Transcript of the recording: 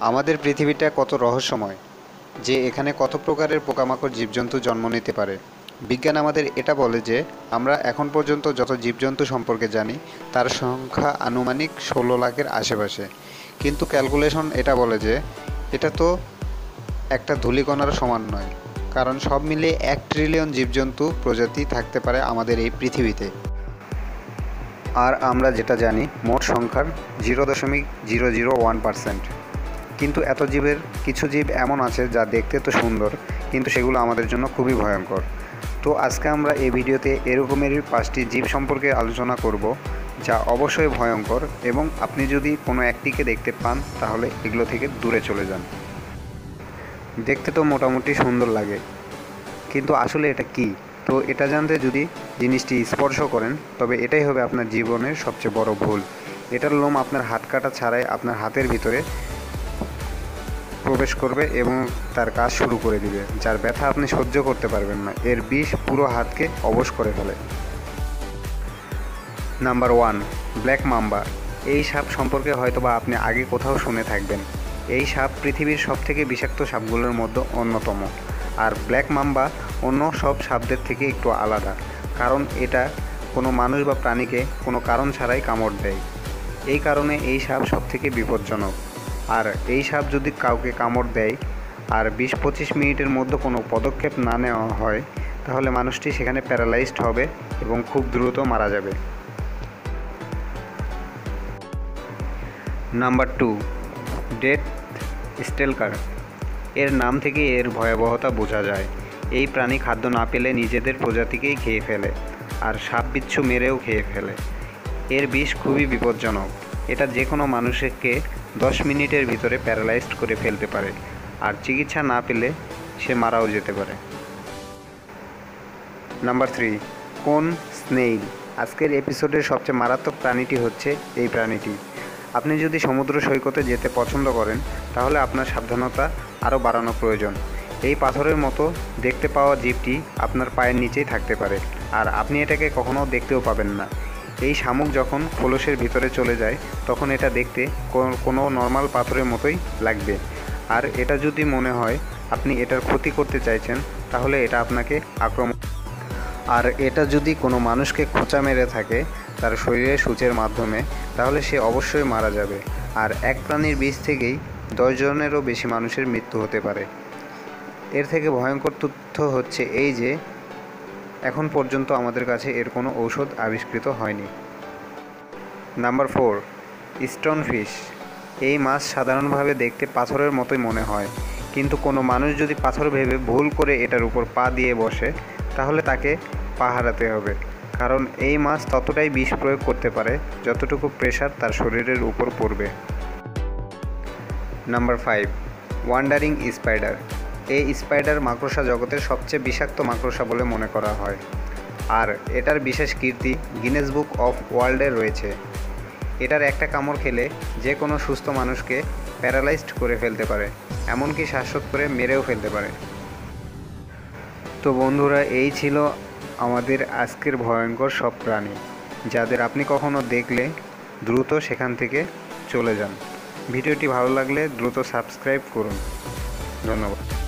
আমাদের পৃথিবীটা কত রহস্যময়, যে এখানে কত প্রকারের পোকামাকড় জীবজন্তু জন্ম নিতে পারে। বিজ্ঞান আমাদের এটা বলে যে, আমরা এখন পর্যন্ত যত জীবজন্তু সম্পর্কে জানি, তার সংখ্যা আনুমানিক ষোলো লাখের আশেপাশে। কিন্তু ক্যালকুলেশন এটা বলে যে, এটা তো একটা ধূলিকণার সমান নয়, কারণ সব মিলিয়ে এক ট্রিলিয়ন জীবজন্তু প্রজাতি থাকতে পারে আমাদের এই পৃথিবীতে। আর আমরা যেটা জানি, মোট সংখ্যার জিরো দশমিক জিরো জিরো ওয়ান পার্সেন্ট। কিন্তু এত জীবের কিছু জীব এমন আছে যা দেখতে তো সুন্দর, কিন্তু সেগুলো আমাদের জন্য খুবই ভয়ঙ্কর। তো আজকে আমরা এই ভিডিওতে এরকমেরই পাঁচটি জীব সম্পর্কে আলোচনা করব, যা অবশ্যই ভয়ঙ্কর এবং আপনি যদি কোনো একটিকে দেখতে পান, তাহলে এগুলো থেকে দূরে চলে যান। দেখতে তো মোটামুটি সুন্দর লাগে, কিন্তু আসলে এটা কি? তো এটা জানতে যদি জিনিসটি স্পর্শ করেন, তবে এটাই হবে আপনার জীবনের সবচেয়ে বড় ভুল। এটার লোম আপনার হাত কাটা ছাড়াই আপনার হাতের ভিতরে প্রবেশ করবে এবং তার কাজ শুরু করে দিবে, যার ব্যথা আপনি সহ্য করতে পারবেন না। এর বিষ পুরো হাতকে অবশ করে ফেলে। Number one, black mamba. এই সাপ সম্পর্কে হয়তোবা আপনি আগে কোথাও শুনে থাকবেন। এই সাপ পৃথিবীর সবথেকে বিষাক্ত সাপগুলোর মধ্যে অন্যতম। আর ব্ল্যাক মাম্বা অন্য সব সাপদের থেকে একটু আলাদা, কারণ এটা কোনো মানুষ বা প্রাণীকে কোনো কারণ ছাড়াই কামড় দেয়। এই কারণে এই সাপ সবথেকে বিপজ্জনক। আর এই সাপ যদি কাউকে কামড় দেয় আর বিশ পঁচিশ মিনিটের মধ্যে কোনো পদক্ষেপ না নেওয়া হয়, তাহলে মানুষটি সেখানে প্যারালাইজড হবে এবং খুব দ্রুত মারা যাবে। Number two, death stalker. এর নাম থেকে এর ভয়াবহতা বোঝা যায়। এই প্রাণী খাদ্য না পেলে নিজেদের প্রজাতিকেই খেয়ে ফেলে আর সাপ বিচ্ছু মেরেও খেয়ে ফেলে। এর বিষ খুবই বিপজ্জনক। এটা যে কোনো মানুষকে দশ মিনিটের ভিতরে প্যারালাইজড করে ফেলতে পারে। আর চিকিৎসা না পেলে সে মারাও যেতে পারে। Number three, cone snail? আজকের এপিসোডের সবচেয়ে মারাত্মক প্রাণীটি হচ্ছে এই প্রাণীটি। আপনি যদি সমুদ্র সৈকতে যেতে পছন্দ করেন, তাহলে আপনার সাবধানতা আরও বাড়ানো প্রয়োজন। এই পাথরের মতো দেখতে পাওয়া জীবটি আপনার পায়ের নিচেই থাকতে পারে। আর আপনি এটাকে কখনো দেখতেও পাবেন না। এই শামুক যখন খোলসের ভিতরে চলে যায়, তখন এটা দেখতে কোনো নর্মাল পাথরের মতোই লাগবে। আর এটা যদি মনে হয় আপনি এটার ক্ষতি করতে চাইছেন, তাহলে এটা আপনাকে আক্রমণ আর এটা যদি কোনো মানুষকে খোঁচা মেরে থাকে তার শরীরে সূচের মাধ্যমে, তাহলে সে অবশ্যই মারা যাবে। আর এক প্রাণীর বীজ থেকেই জনেরও বেশি মানুষের মৃত্যু হতে পারে। এর থেকে ভয়ঙ্কর তথ্য হচ্ছে এই যে এখন পর্যন্ত আমাদের কাছে এর কোনো ঔষধ আবিষ্কৃত হয়নি। Number four, stone fish. এই মাছ সাধারণভাবে দেখতে পাথরের মতোই মনে হয়, কিন্তু কোনো মানুষ যদি পাথর ভেবে ভুল করে এটার উপর পা দিয়ে বসে, তাহলে তাকে পা হারাতে হবে, কারণ এই মাছ ততটাই বিষ প্রয়োগ করতে পারে যতটুকু প্রেশার তার শরীরের উপর পড়বে। Number five, wandering spider. এই স্পাইডার মাকড়সা জগতের সবচেয়ে বিষাক্ত মাকড়সা বলে মনে করা হয়। আর এটার বিশেষ কীর্তি গিনেস বুক অফ ওয়ার্ল্ডে রয়েছে। এটার একটা কামড় খেলে যে কোনো সুস্থ মানুষকে প্যারালাইজড করে ফেলতে পারে, এমনকি শ্বাসরোধ করে মেরেও ফেলতে পারে। তো বন্ধুরা, এই ছিল আমাদের আজকের ভয়ঙ্কর সব প্রাণী, যাদের আপনি কখনো দেখলে দ্রুত সেখান থেকে চলে যান। ভিডিওটি ভালো লাগলে দ্রুত সাবস্ক্রাইব করুন। ধন্যবাদ।